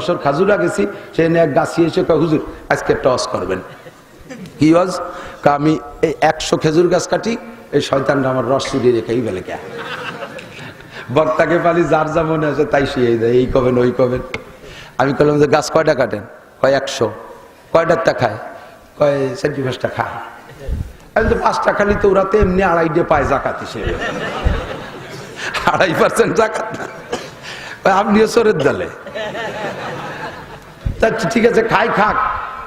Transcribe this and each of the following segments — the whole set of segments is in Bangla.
বছর খাজুরা গেছি সে এক গাছি এসে হুজুর, আজকে টস করবেন। কি ওয়াজ আমি এই একশো খেজুর গাছ কাটি, এই শয়তানটা আমার রস চুরিয়ে রেখেই বেলে কে বক্তাকে পালি, যার যা মনে আছে তাই শুয়ে দেয়, এই কবেন, ওই কবেন। আমি বললাম যে, গাছ কয়টা কাটেন? কয়, একশো। কয়টারটা খায়? কয় সেন্টিফাসটা খায়। আমি তো পাঁচটা খালি তো ওরা তো এমনি আড়াই দিয়ে পায় জাকাত হিসেবে। আড়াই পার্সেন্ট জাকাত আপনিও সরের দলে। তা ঠিক আছে, খাই, খাক।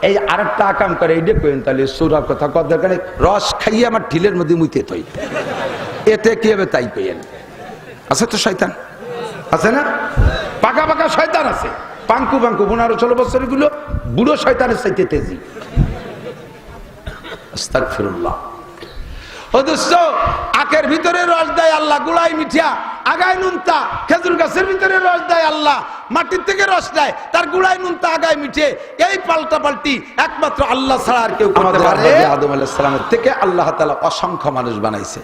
এই আরেকটা আকাম করে এইটা কইন তাহলে সুরা কথা কত দরকার রস খাইয়ে আমার ঠিলের মধ্যে মুইতে তৈ এতে কি হবে তাই কইেন আছে তো শয়তান? আছে না? পাকা পাকা শয়তান আছে। পাঙ্কু পাঙ্কু, পনেরো, ষোলো বছরগুলো বুড়ো শয়তানের চাইতে তেজি। আস্তাগফিরুল্লাহ। ও দোস্ত আখের ভিতরে রস দেয় আল্লাহ গুড়াই মিঠিয়া। আগায় নুনতা খেজুর গাছের ভিতরে রস দেয় আল্লাহ মাটির থেকে রস দেয় তার গুড়াই নুনতা আগায় মিঠে। এই পাল্টা পাল্টি একমাত্র আল্লাহ ছাড়া আর কেউ করতে পারে। আদম আলাইহিস থেকে আল্লাহ তাআলা অসংখ্য মানুষ বানাইছে।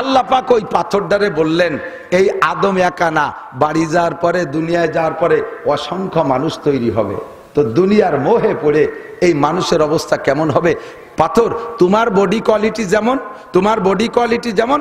আল্লাহ পাক ওই পাথরটারে বললেন এই আদম একা না বাড়ি যাওয়ার পরে দুনিয়ায় যাওয়ার পরে অসংখ্য মানুষ তৈরি হবে। তো দুনিয়ার মোহে পড়ে এই মানুষের অবস্থা কেমন হবে? পাথর তোমার বডি কোয়ালিটি যেমন তোমার বডি কোয়ালিটি যেমন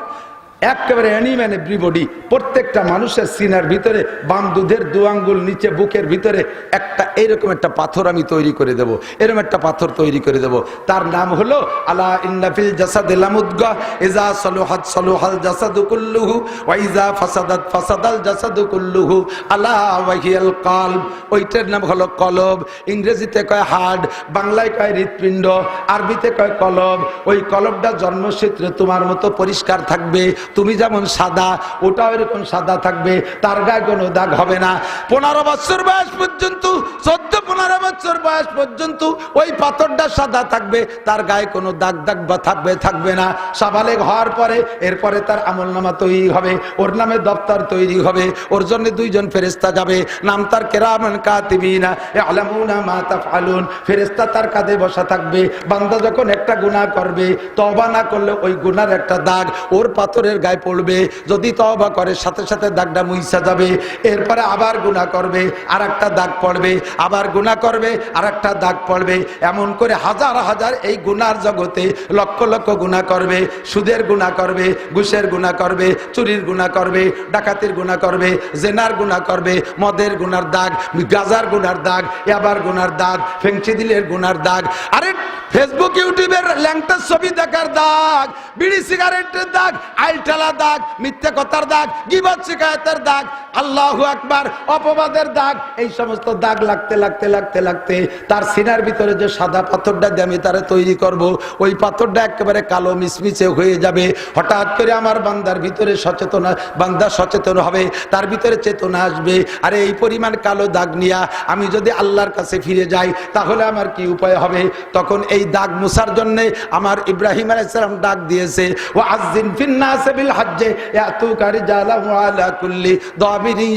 একেবারে অ্যানিম্যান এভরিবডি প্রত্যেকটা মানুষের সিনার ভিতরে, বাম দুধের দু আঙ্গুল, নিচে বুকের ভিতরে, একটা এইরকম একটা পাথর আমি তৈরি করে দেব, এরকম একটা পাথর তৈরি করে দেব। তার নাম হলো, আলা ইন্নাফিল জাসাদ লামুদগা, ইজা সলুহাত সলুহাল জাসাদু কুল্লুহু, ওয়া ইজা ফাসাদাত ফাসাদাল জাসাদু কুল্লুহু, আলা ওয়াহিয়াল কালব। ওইটার নাম হলো কলব। ইংরেজিতে কয় হার্ড, বাংলায় কয় হৃৎপিণ্ড, আরবিতে কয় কলব। ওই কলবটা জন্মসূত্রে তোমার মতো পরিষ্কার থাকবে তুমি যেমন সাদা, ওটাও এরকম সাদা থাকবে, তার গায়ে কোনো দাগ হবে না। পনেরো বছর বয়স পর্যন্ত, চোদ্দ, পনেরো বছর বয়স পর্যন্ত ওই পাথরটা সাদা থাকবে, তার গায়ে কোনো দাগ দাগ বা থাকবে থাকবে না। সাবালেগ হওয়ার পরে, এরপরে তার আমল নামা তৈরি হবে, ওর নামে দপ্তর তৈরি হবে, ওর জন্য দুইজন ফেরেস্তা যাবে। নাম তার কেরামান কাতিবিনা আলামুনা মা তাফআলুন। ফেরেস্তা তার কাঁধে বসা থাকবে, বান্দা যখন একটা গুনাহ করবে, তওবা না করলে ওই গুনার একটা দাগ, ওর পাথরের গায়ে পড়বে, যদি তওবা করে সাথে সাথে দাগটা মুইসা যাবে, এরপরে আবার গুনাহ করবে আর একটা দাগ পড়বে, আবার গুনাহ করবে আর একটা দাগ পড়বে, এমন করে হাজার হাজার এই গুনার জগতে লক্ষ লক্ষ গুনাহ করবে, সুদের গুণা করবে, ঘুষের গুনাহ করবে, চুরির গুনাহ করবে, ডাকাতির গুনাহ করবে, জেনার গুনাহ করবে, মদের গুনার দাগ, গাজার গুনার দাগ ইয়াবার গুনার দাগ, ফেংচি দিলের গুনার দাগ, আরে ফেসবুক, ইউটিউবের ল্যাংটার ছবি দেখার দাগ, বিড়ি সিগারেটের দাগ আইলটালা দাগ, মিথ্যে কথার দাগ, গিবত শিকায়তের দাগ, আল্লাহ আকবার, অপবাদের দাগ, এই সমস্ত দাগ লাগতে লাগতে লাগতে লাগতে তার সিনার ভিতরে যে সাদা পাথরটা দিয়ে আমি তারে তৈরি করব, ওই পাথরটা একেবারে কালো মিসমিসে হয়ে যাবে। হঠাৎ করে আমার বান্দার ভিতরে সচেতনা, বান্দা সচেতন হবে, তার ভিতরে চেতনা আসবে। আরে এই পরিমাণ কালো দাগ নিয়া আমি যদি আল্লাহর কাছে ফিরে যাই, তাহলে আমার কি উপায় হবে? তখন এই দাগ মুসার জন্য আমার ইব্রাহিম আলাইসালাম ডাক দিয়েছে ও আজিন ফিন্নাসে বিল হজ্জে ইয়াতুকা রিজালাহু আলা কুল্লি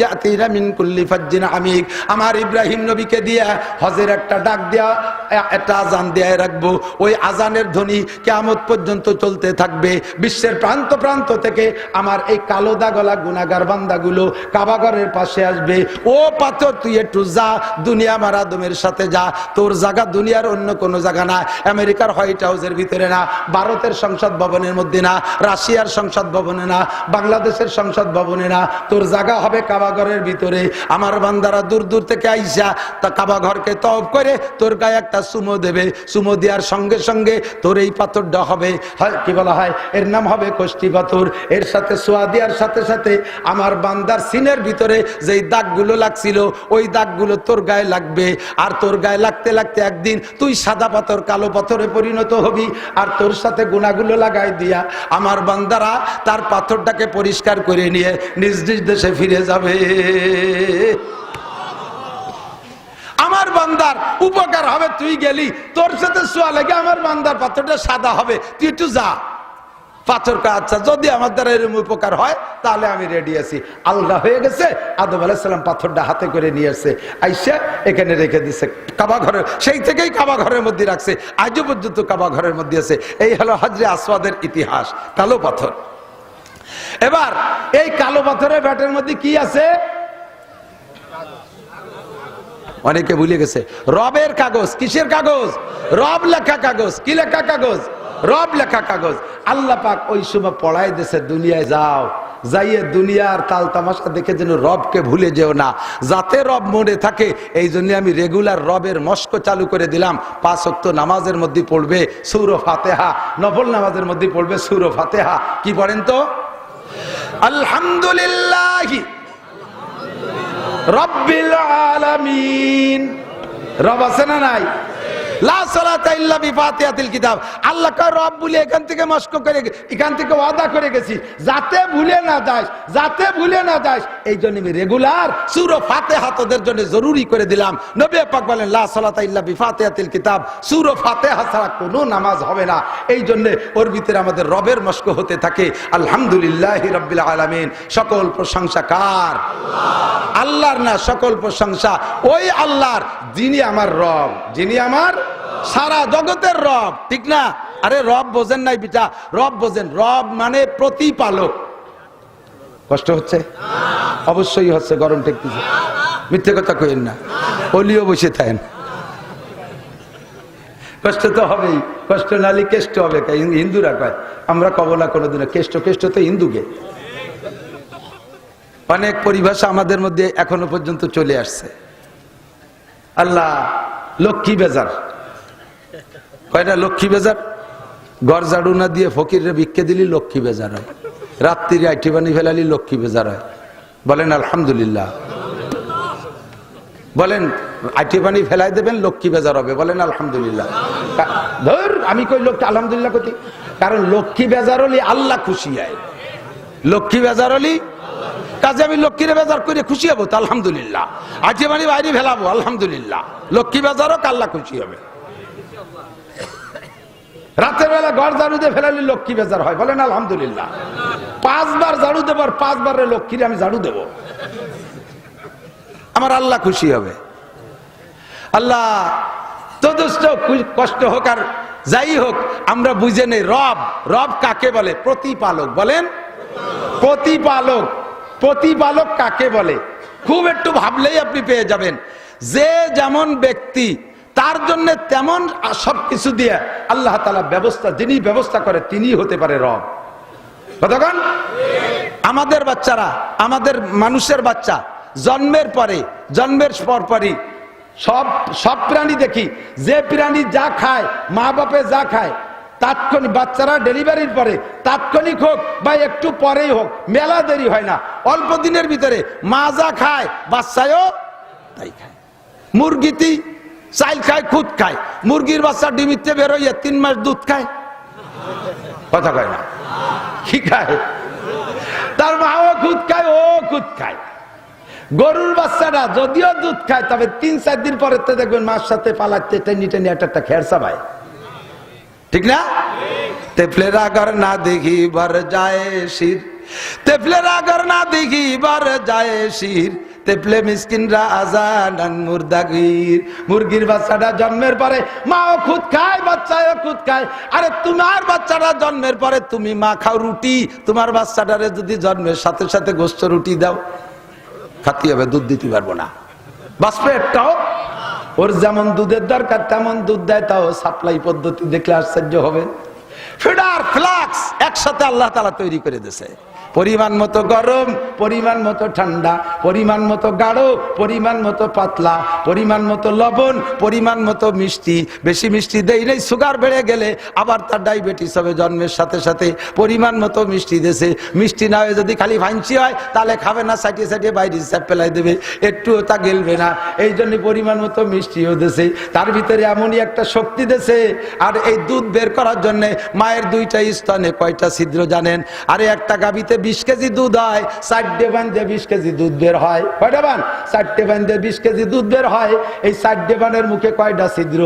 ইয়াতিনা মিন কুল্লি ফাজ্জিন আমিক। আমার ইব্রাহিম নবীকে দিয়া হজের একটা ডাক দেয়া, একটা আজান রাখব। ওই আজানের ধ্বনি পর্যন্ত চলতে থাকবে। বিশ্বের প্রান্ত প্রান্ত থেকে আমার এই কালো দাগলা গুনাগার বান্দাগুলো কাবাগরের পাশে আসবে। ও পাথর, তুই একটু যা, দুনিয়া আমার আদমের সাথে যা। তোর জায়গা দুনিয়ার অন্য কোনো জায়গা না। আমেরিকার হোয়াইট হাউসের ভিতরে না, ভারতের সংসদ ভবনের মধ্যে না, রাশিয়ার সংসদ ভবনে না, বাংলাদেশের সংসদ ভবনে না, তোর জায়গা হবে কাবাগরের ভিতরে। আমার বান্দারা দূর দূর থেকে আইসা তা কাবাঘরকে তব করে তোর গায়ে একটা সুমো দেবে। সুমো দেওয়ার সঙ্গে সঙ্গে তোর এই পাথরটা হবে। কি বলা হয়? এর নাম হবে কষ্টি পাথর। এর সাথে সোয়া দেওয়ার সাথে সাথে আমার বান্দার সিনের ভিতরে যেই দাগগুলো লাগছিল, ওই দাগগুলো তোর গায়ে লাগবে। আর তোর গায়ে লাগতে লাগতে একদিন তুই সাদা পাথর কালো পাথরে পরিণত হবি। আর তোর সাথে গুণাগুলো লাগাই দিয়া আমার বান্দারা তার পাথরটাকে পরিষ্কার করে নিয়ে নিজ নিজ দেশে ফিরে যাবে। আমার বান্দার উপকার হবে, তুই গেলি, তোর সাথে শোয়া লেগে আমার বান্দার পাথরটা সাদা হবে। তুই একটু যা। পাথর আচ্ছা যদি আমার দ্বারা এরকম উপকার হয়, তাহলে আমি রেডি আছি। আলগা হয়ে গেছে, আদম আলাহিসাল্লাম পাথরটা হাতে করে নিয়ে আসছে। আইসা, এখানে রেখে দিছে, কাবা ঘরের, সেই থেকেই কাবা ঘরের মধ্যে রাখছে। আজও পর্যন্ত কাবা ঘরের মধ্যে আছে। এই হলো হাজরে আসওয়াদের ইতিহাস। কালো পাথর। এবার, এই কালো পাথরের ব্যাটের মধ্যে কি আছে? অনেকে ভুলে গেছে। রবের কাগজ, কিসের কাগজ? রব লেখা কাগজ, কি লেখা কাগজ? রব লেখা কাগজ। আল্লাহ পাক ওই সময় পড়াই দেশে দুনিয়ায় যাও। যাইয়ে দুনিয়ার তাল তামাশা দেখে যেন রবকে ভুলে যেও না। যাতে রব মনে থাকে, এই জন্য আমি রেগুলার রবের মস্ক চালু করে দিলাম। পাঁচ অক্ত নামাজের মধ্যে পড়বে সৌর ফাতেহা, নফল নামাজের মধ্যে পড়বে সৌর ফাতেহা। কি পড়েন তো? আলহামদুলিল্লাহ রব্বিল আলামিন। রব আছে না নাই? কিতাব। রব বলে এখান থেকে করে এখান থেকে করে গেছি। যাতে ভুলে না যাতে ভুলে না এই জন্য আমি রেগুলার সূরা জন্য জরুরি করে দিলাম। কিতাব। সূরা কোনো নামাজ হবে না। এই জন্য ওর ভিতরে আমাদের রবের মস্ক হতে থাকে। আলহামদুলিল্লাহি আলামিন। সকল প্রশংসা কার? আল্লাহর না, সকল প্রশংসা ওই আল্লাহর, যিনি আমার রব, যিনি আমার সারা জগতের রব, ঠিক না? আরে রব বোঝেন নাই বিটা রব বোঝেন, রব মানে প্রতিপালক। কষ্ট হচ্ছে? অবশ্যই হচ্ছে, গরম ঠেকতেছে। মিথ্যে কথা কইেন না, অলিও বসে থাকেন। কষ্ট তো হবেই, কষ্ট নালি কেষ্ট হবে হিন্দুরা কয়, আমরা কবলা কোনোদিন কেষ্ট কেষ্ট তো হিন্দুকে। অনেক পরিভাষা আমাদের মধ্যে এখনও পর্যন্ত চলে আসছে। আল্লাহ লক্ষ্মী বেজার। কয়টা লক্ষ্মী বেজার? গড় ঝাড়ু না দিয়ে ফকিরে ভিক্ষে দিলি লক্ষ্মী বেজার হয়। রাত্রিরে আইটি বানি ফেলালি লক্ষ্মী বেজার হয়। বলেন, আলহামদুলিল্লাহ। বলেন আইটি পানি ফেলাই দেবেন, লক্ষ্মী বেজার হবে। বলেন, আলহামদুলিল্লাহ। ধর, আমি কই লক্ষ্মী আলহামদুলিল্লাহ কতি কারণ লক্ষ্মী বেজার হলি আল্লাহ খুশি হয় লক্ষ্মী বেজার হলি, কাজে আমি লক্ষ্মীরে বেজার করে খুশি হব, তো আলহামদুলিল্লাহ। আইটি পানি বাইরে ফেলাবো, আলহামদুলিল্লাহ। লক্ষ্মী বেজারও কাল্লা খুশি হবে। রাতের বেলা ঘর ঝাড়ু দিয়ে ফেলালি লক্ষ্মী বেজার হয়। বলেন, আলহামদুলিল্লাহ। পাঁচবার ঝাড়ু দেবো আর পাঁচবারের লক্ষ্মীরে আমি ঝাড়ু দেবো। আমার আল্লাহ খুশি হবে। আল্লাহ তদুষ্ট কষ্ট হোক আর যাই হোক, আমরা বুঝে নেই রব রব কাকে বলে? প্রতিপালক। বলেন, প্রতিপালক। প্রতিপালক কাকে বলে? খুব একটু ভাবলেই আপনি পেয়ে যাবেন। যে যেমন ব্যক্তি তার জন্য তেমন সব কিছু দিয়ে আল্লাহ তালা ব্যবস্থা, যিনি ব্যবস্থা করে তিনি হতে পারে রব। কতক্ষণ? আমাদের বাচ্চারা, আমাদের মানুষের বাচ্চা, জন্মের পরে, জন্মের পর পরই সব সব প্রাণী দেখি। যে প্রাণী যা খায় মা বাপে যা খায়, তাৎক্ষণিক বাচ্চারা ডেলিভারির পরে, তাৎক্ষণিক হোক বা একটু পরেই হোক, মেলা দেরি হয় না। অল্প দিনের ভিতরে মা যা খায়, বাচ্চায়ও তাই খায়। মুরগিতি চাইল খায়, খুদ খায়। মুরগির বাচ্চা ডিমিতে বেরোয় তিন মাস দুধ খায়। কথা কয় না। কি খায়? তার মাও খুদ খায়, ও খুদ খায়। গরুর বাচ্চাটা যদিও দুধ খায়, তবে তিন, চার দিন পরে তো দেখবেন মার সাথে পালাচ্ছে টেনি টেনি একটা একটা খেরসা ভাই ঠিক না? তেফলেরা ঘর না দেখি বার যায় শির। তেফলেরা ঘর না দেখি বার যায় শির। তেপলে মিসকিনরা আজান মুর্দাগির মুরগির বাচ্চাটা জন্মের পরে মাও খুদ খায় বাচ্চাও খুদ খায়। আরে তোমার বাচ্চাটা জন্মের পরে তুমি মা খাও রুটি, তোমার বাচ্চাটারে যদি জন্মের সাথে সাথে গোস্ত রুটি দাও, খাতি হবে, দুধ দিতে পারব না। বাঁচবে একটাও ওর যেমন দুধের দরকার তেমন দুধ দেয়, তাও সাপ্লাই পদ্ধতি দেখলে আশ্চর্য হবে। ফিডার, ফ্লাক্স একসাথে আল্লাহ তালা তৈরি করে দিয়েছে। পরিমাণ মতো গরম, পরিমাণ মতো ঠান্ডা, পরিমাণ মতো গাঢ়, পরিমাণ মতো পাতলা, পরিমাণ মতো লবণ, পরিমাণ মতো মিষ্টি। বেশি মিষ্টি দেই নেই সুগার বেড়ে গেলে আবার তার ডায়াবেটিস হবে, জন্মের সাথে সাথে পরিমাণ মতো মিষ্টি দেশে মিষ্টি না হয়ে যদি খালি ভাইঞ্চি হয়, তাহলে খাবে না সাইটিয়ে সাইটিয়ে বাইরে হিসাব পেলাই দেবে। একটুও তা গেলবে না। এই জন্য পরিমাণ মতো মিষ্টিও দেশে তার ভিতরে এমনই একটা শক্তি দেশে আর এই দুধ বের করার জন্য মায়ের দুইটা স্তনে কয়টা ছিদ্র জানেন? আরে একটা গাবিতে বিশ কেজি দুধ হয়, চারটে বান্ধে বিশ কেজি দুধ বের হয়। কয়টা বান? চারটে বান্ধে বিশ কেজি দুধ বের হয়। এই চারটে বানের মুখে কয়টা ছিদ্র?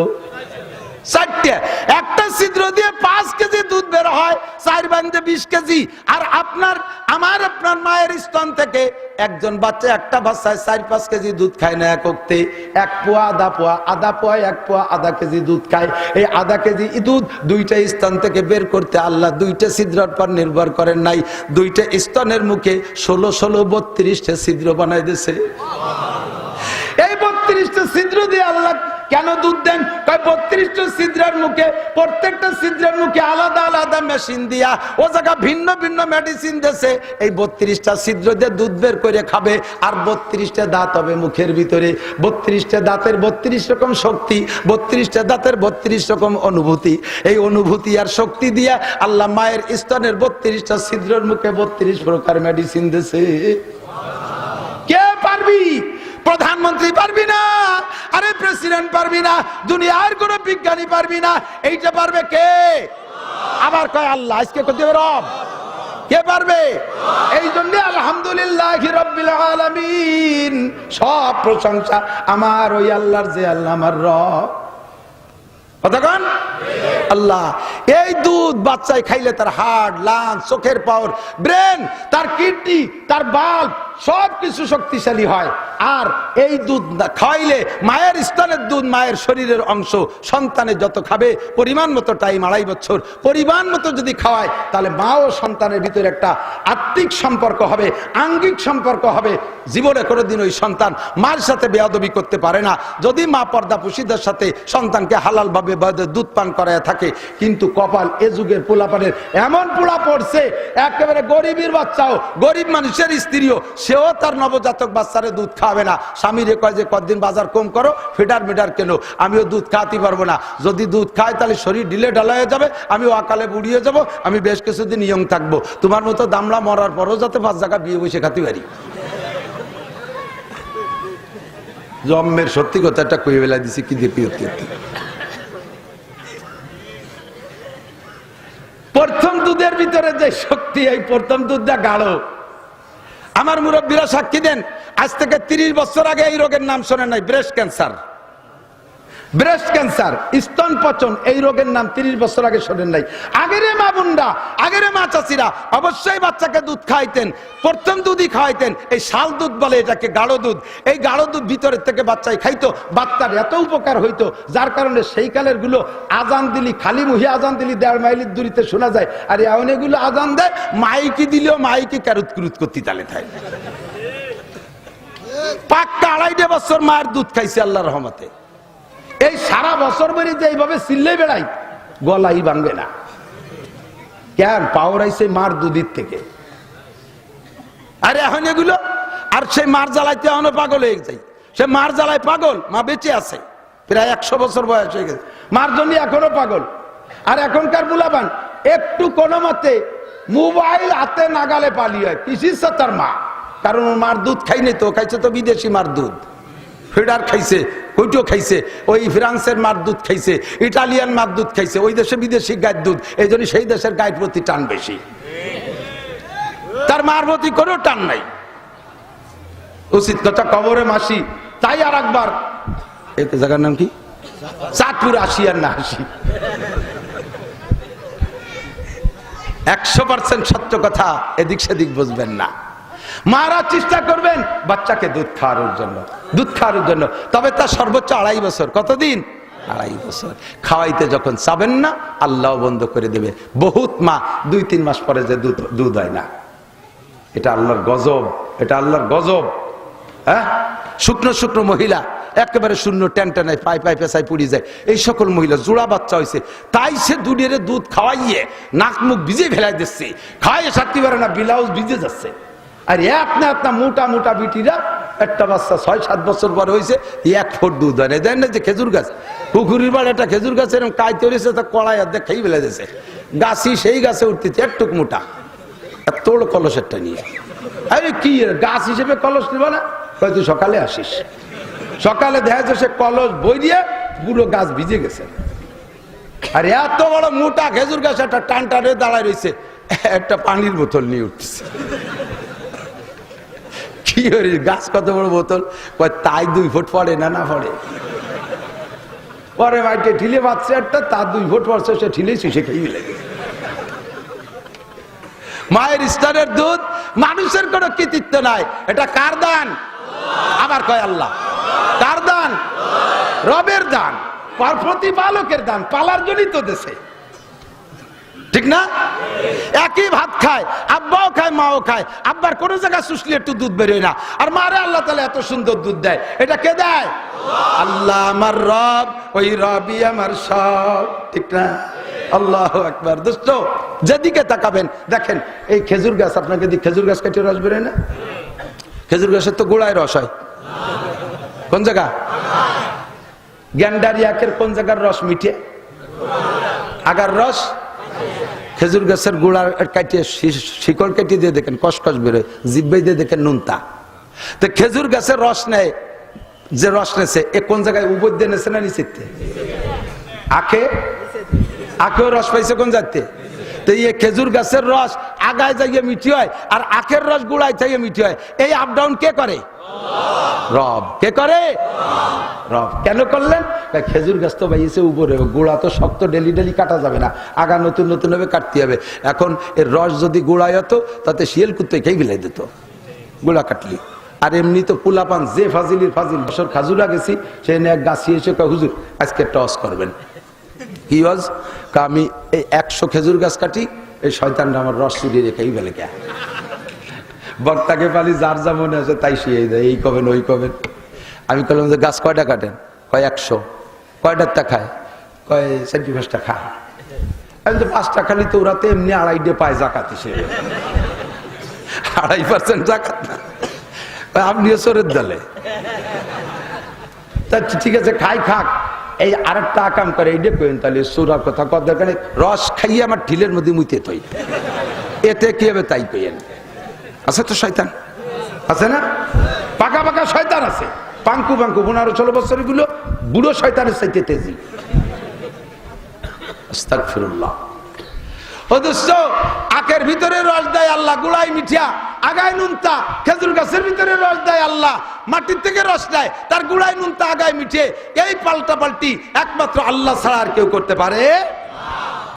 চারটে। একটা ছিদ্র দিয়ে পাঁচ কেজি দুধ বের হয়, চার বান্ধে বিশ কেজি। আর আপনার আমার আপনার মায়ের স্তন থেকে একজন বাচ্চা একটা বাচ্চায় চার, পাঁচ কেজি দুধ খায় না এক অক্তে। এক পোয়া, আধা পোয়া আধা পোয়া, এক পোয়া, আধা কেজি দুধ খায়। এই আধা কেজি দুধ দুইটা স্তন থেকে বের করতে আল্লাহ দুইটা ছিদ্রের পর নির্ভর করেন নাই। দুইটা স্তনের মুখে ষোলো ষোলো, বত্রিশটা ছিদ্র বানাই দিছে। এই বত্রিশটা ছিদ্র দিয়ে আল্লাহ কেন দুধ দেন? বত্রিশটা ছিদ্রের মুখে, প্রত্যেকটা ছিদ্রের মুখে আলাদা আলাদা মেশিন দিয়া ও ভিন্ন ভিন্ন মেডিসিন দেশে এই বত্রিশটা ছিদ্র দিয়ে দুধ বের করে খাবে, আর বত্রিশটা দাঁত হবে মুখের ভিতরে। বত্রিশটা দাঁতের বত্রিশ রকম শক্তি, বত্রিশটা দাঁতের বত্রিশ রকম অনুভূতি। এই অনুভূতি আর শক্তি দিয়া আল্লাহ মায়ের স্তনের বত্রিশটা ছিদ্রের মুখে বত্রিশ প্রকার মেডিসিন দেশে প্রধানমন্ত্রী পারবি না, আরে প্রেসিডেন্ট পারবি না, দুনিয়ার কোন বিজ্ঞানী পারবি না, এইটা পারবে কে? আবার কয় আল্লাহ, আজকে করতে রব। কে পারবে? এই জন্য আলহামদুলিল্লাহ সব প্রশংসা আমার ওই আল্লাহর যে আল্লাহ, আমার রব। কতক্ষণ আল্লাহ, এই দুধ বাচ্চায় খাইলে তার হার্ট লাঞ্চ চোখের পাওয়ার ব্রেন, তার কিডনি, তার বাল্ব সব কিছু শক্তিশালী হয়। আর এই দুধ খাইলে মায়ের স্তনের দুধ মায়ের শরীরের অংশ, সন্তানের যত খাবে, পরিমাণ মতো টাইম আড়াই বছর, পরিমাণ মতো যদি খাওয়ায়, তাহলে মা ও সন্তানের ভিতরে একটা আত্মিক সম্পর্ক হবে, আঙ্গিক সম্পর্ক হবে। জীবনে কোনোদিন ওই সন্তান মার সাথে বেয়াদবি করতে পারে না। যদি মা পর্দা পুষিদের সাথে সন্তানকে হালালভাবে দুধ পান করায় থাকে, কিন্তু কপাল এ যুগের পোলাপানের এমন পোলা পড়ছে, একেবারে গরিবের বাচ্চাও, গরিব মানুষের স্ত্রীও সেও তার নবজাতক বাচ্চারে দুধ খাওয়াবে না। স্বামীরে কয় যে কদিন বাজার কম করো? ফিটার মিটার কেন? আমিও দুধ খাওয়াতে পারব না। যদি দুধ খায়, তাহলে শরীর ঢিলে ঢালা হয়ে যাবে, আমি অকালে বুড়িয়ে যাব, আমি বেশ কিছুদিন ইয়ং থাকব। তোমার মতো দামলা মরার পরও যাতে পাঁচ জায়গা বিয়ে বসে খাতে পারি। জন্মের সত্যি কথা একটা কই বেলা দিছি, কি দিয়ে প্রথম দুধের ভিতরে যে শক্তি, এই প্রথম দুধটা গাঢ়। আমার মুরব্বীরা সাক্ষী দেন, আজ থেকে তিরিশ বছর আগে এই রোগের নাম শোনেন নাই ব্রেস্ট ক্যান্সার ব্রেস্ট ক্যান্সার স্তন পচন, এই রোগের নাম তিরিশ বছর আগে শোনেন নাই। আগের মা বুন্ডা, আগের মা চাষিরা অবশ্যই বাচ্চাকে দুধ খাইতেন, প্রথম দুধই খাওয়াইতেন, এই শাল দুধ বলে এটাকে গাঢ় দুধ। এই গাঢ় দুধ ভিতরের থেকে বাচ্চাই খাইতো, বাচ্চার এত উপকার হইতো, যার কারণে সেই কালেরগুলো আজান দিলি, খালি মুহি আজান দিলি, দেড় মাইলের দূরিতে শোনা যায়। আর এখন এগুলো আজান দেয়, মাইকি দিলেও মাইকি ক্যারুত কুরুত করতে তালে থাকে পাক্কা আড়াইটে বছর মায়ের দুধ খাইছে আল্লাহ রহমতে। এই সারা বছর বেরি যে এইভাবে চিল্লে বেড়াই, গলাই ভাঙবে না। কেন? পাওয়ার আইছে মার দুধের থেকে। আরে এখন এগুলো, আর সেই মার জ্বালাইতে এখনও পাগল হয়ে যায় সে মার জ্বালায় পাগল, মা বেঁচে আছে। প্রায় একশো বছর বয়স হয়ে গেছে। মার জন্য এখনও পাগল। আর এখনকার বুলাবান একটু কোনো মতে মোবাইল হাতে নাগালে পালিয়ে হয়। কিসির তার মা। কারণ মার দুধ খাইনি তো, খাইছে তো বিদেশি মার দুধ। ফেডার খাইছে। কইটো খাইছে। ওই ফ্রান্সের মার দুধ খাইছে, ইটালিয়ান মার দুধ খাইছে, ওই দেশে বিদেশি গায়ের দুধ, এই জন্য সেই দেশের গায়ের প্রতি টান বেশি। তার মার প্রতি কোনো টান নাই। উচিত কথা কবরে মাসি, তাই আর একবার এতে জায়গার নাম কি? চাঁদপুর আসি আর না আসি একশো পার্সেন্ট সত্য কথা, এদিক সেদিক বুঝবেন না। মারা চেষ্টা করবেন বাচ্চাকে দুধ খাওয়ানোর জন্য, দুধ খাওয়ানোর জন্য। তবে তার সর্বোচ্চ আড়াই বছর। কতদিন? আড়াই বছর। খাওয়াইতে যখন চাবেন না, আল্লাহ বন্ধ করে দেবে বহুত মা, দুই তিন মাস পরে যে দুধ দুধ হয় না। এটা আল্লাহর গজব, এটা আল্লাহর গজব। হ্যাঁ? শুকনো শুকনো মহিলা, একেবারে শূন্য টেনটেনায় পাই পাই পেশায় পুড়ি যায়। এই সকল মহিলা, জোড়া বাচ্চা হয়েছে তাই সে দুনিয়ারে দুধ খাওয়াইয়ে নাক মুখ ভিজে ফেলাই দিচ্ছে। খাওয়াইয়ে সাথী পারে না, ব্লাউজ ভিজে যাচ্ছে। আর এক না একটা মোটা মোটা বিটিরা, একটা বাচ্চা ছয়, সাত বছর পরে হয়েছে এক ফুট দুধ হয় দেন না যে খেজুর গাছ। পুকুরির বাড়ি একটা খেজুর গাছ এরকম কাই তৈরিছে তা কড়াই অর্ধেক খেয়ে ফেলে দিয়েছে। গাছই সেই গাছে উঠতেছে, একটুক মোটা। তোর কলসেরটা নিয়ে আরে কি গাছ হিসেবে কলস নিব না? হয়তো সকালে আসিস। সকালে দেখা সে কলস বই দিয়ে পুরো গাছ ভিজে গেছে। আর এত বড় মোটা খেজুর গাছ, একটা টান টানে দাঁড়ায় রয়েছে একটা পানির বোতল নিয়ে উঠছে কি করিস গাছ কত বড় বোতল? তাই দুই ফুট পড়ে না না পড়ে? পরে মাইকে ঠিলে বাচ্চা একটা, তার দুই ফুট পড়ছে, সে ঠিলেই সে খেয়ে লেগে মায়ের স্তনের দুধ মানুষের কোনো কৃতিত্ব নাই। এটা কার দান? আবার কয় আল্লাহ। কার দান? রবের দান। প্রতিপালকের দান, পালার জন্যই তো দেশে। ঠিক না? একই ভাত খায়, আব্বাও খায়, মাও খায়। আব্বার কোনো জায়গায় শুষলে একটু দুধ বেরোয় না। আর মারে আল্লাহ তালা এত সুন্দর দুধ দেয়। এটা কে দেয়? আল্লাহ আমার রব, ওই রবি আমার সব। ঠিক না? আল্লাহ একবার দোস্ত যেদিকে তাকাবেন, দেখেন, এই খেজুর গাছ আপনাকে দি খেজুর গাছ কেটে রস বেরোয় না? খেজুর গাছের তো গোড়ায় রস হয়। কোন জায়গা? গ্যান্ডারিয়াকের কোন জায়গার রস মিঠে? আগার রস? খেজুর গাছের গোড়া কাটিয়ে শিকড় কেটে দিয়ে দেখেন, কসকস বেরোয় জিব্বাই দিয়ে দেখেন নুনতা। তো খেজুর গাছের রস নেয়, যে রস নেছে, এ কোন জায়গায়, উপর দিয়ে নেছে না নিচেতে আখে? আখেও রস পাইছে কোন যাতে তো এই খেজুর গাছের রস আগায় যাইয়ে মিঠি হয়, আর আখের রস গুড়ায় যাইয়ে মিঠি হয়। এই আপ ডাউন কে করে? রব। কে করে? রব। কেন করলেন? খেজুর গাছ তো বাইয়েছে উপরে গোড়া তো শক্ত ডেলি ডেলি কাটা যাবে না। আগা নতুন নতুন ভাবে কাটতে হবে। এখন এর রস যদি গোড়ায় হতো, তাতে শিয়াল কুত্তে খেয়ে গিলাই দিত। গোড়া কাটলি। আর এমনি তো পুলাপান যে ফাজিলির ফাজিল, বছর খাজুরা গেছি, সে নিয়ে এক গাছি এসে হুজুর, আজকে টস করবেন। কি ওয়াজ আমি এই একশো খেজুর গাছ কাটি, এই শয়তানটা আমার রস চুরিয়ে রেখেই ফেলে কে? বক্তাকে পালি, যার যা মনে আছে তাই শিয়ে দেয়, এই কবেন, ওই কবেন। আমি বললাম যে, গাছ কয়টা কাটেন? কয়, একশো। কয়টার টা খায়? কয় সেন্টি পাঁচটা খায় আমি তো পাঁচটা খালি তো ওরা তো এমনি আড়াই ডে পায় জাকাত আড়াই পার্সেন্ট জাকাত আপনিও চোরের দলে। তা ঠিক আছে, খাই, খাক। এই আরেকটা আকাম করে এইটা কইন, তাহলে সুরার কথা কত দরকার রস খাইয়ে আমার ঢিলের মধ্যে মুইতে থই। এতে কি হবে তাই কইেন আছে তো শয়তান? আছে না? পাকা পাকা শয়তান আছে। পাঙ্কু পাঙ্কু, পনেরো, ষোলো বছরগুলো বুড়ো শয়তানের চাইতে তেজি। আস্তাগফিরুল্লাহ। আখের ভিতরে রস দেয় আল্লাহ, গুড়াই মিঠিয়া আগায় নুনতা, খেজুর গাছের ভিতরে রস দেয় আল্লাহ, মাটির থেকে রস দেয়, তার গুড়াই নুনতা, আগায় মিঠে, এই পাল্টা পাল্টি একমাত্র আল্লাহ ছাড়া আর কেউ করতে পারে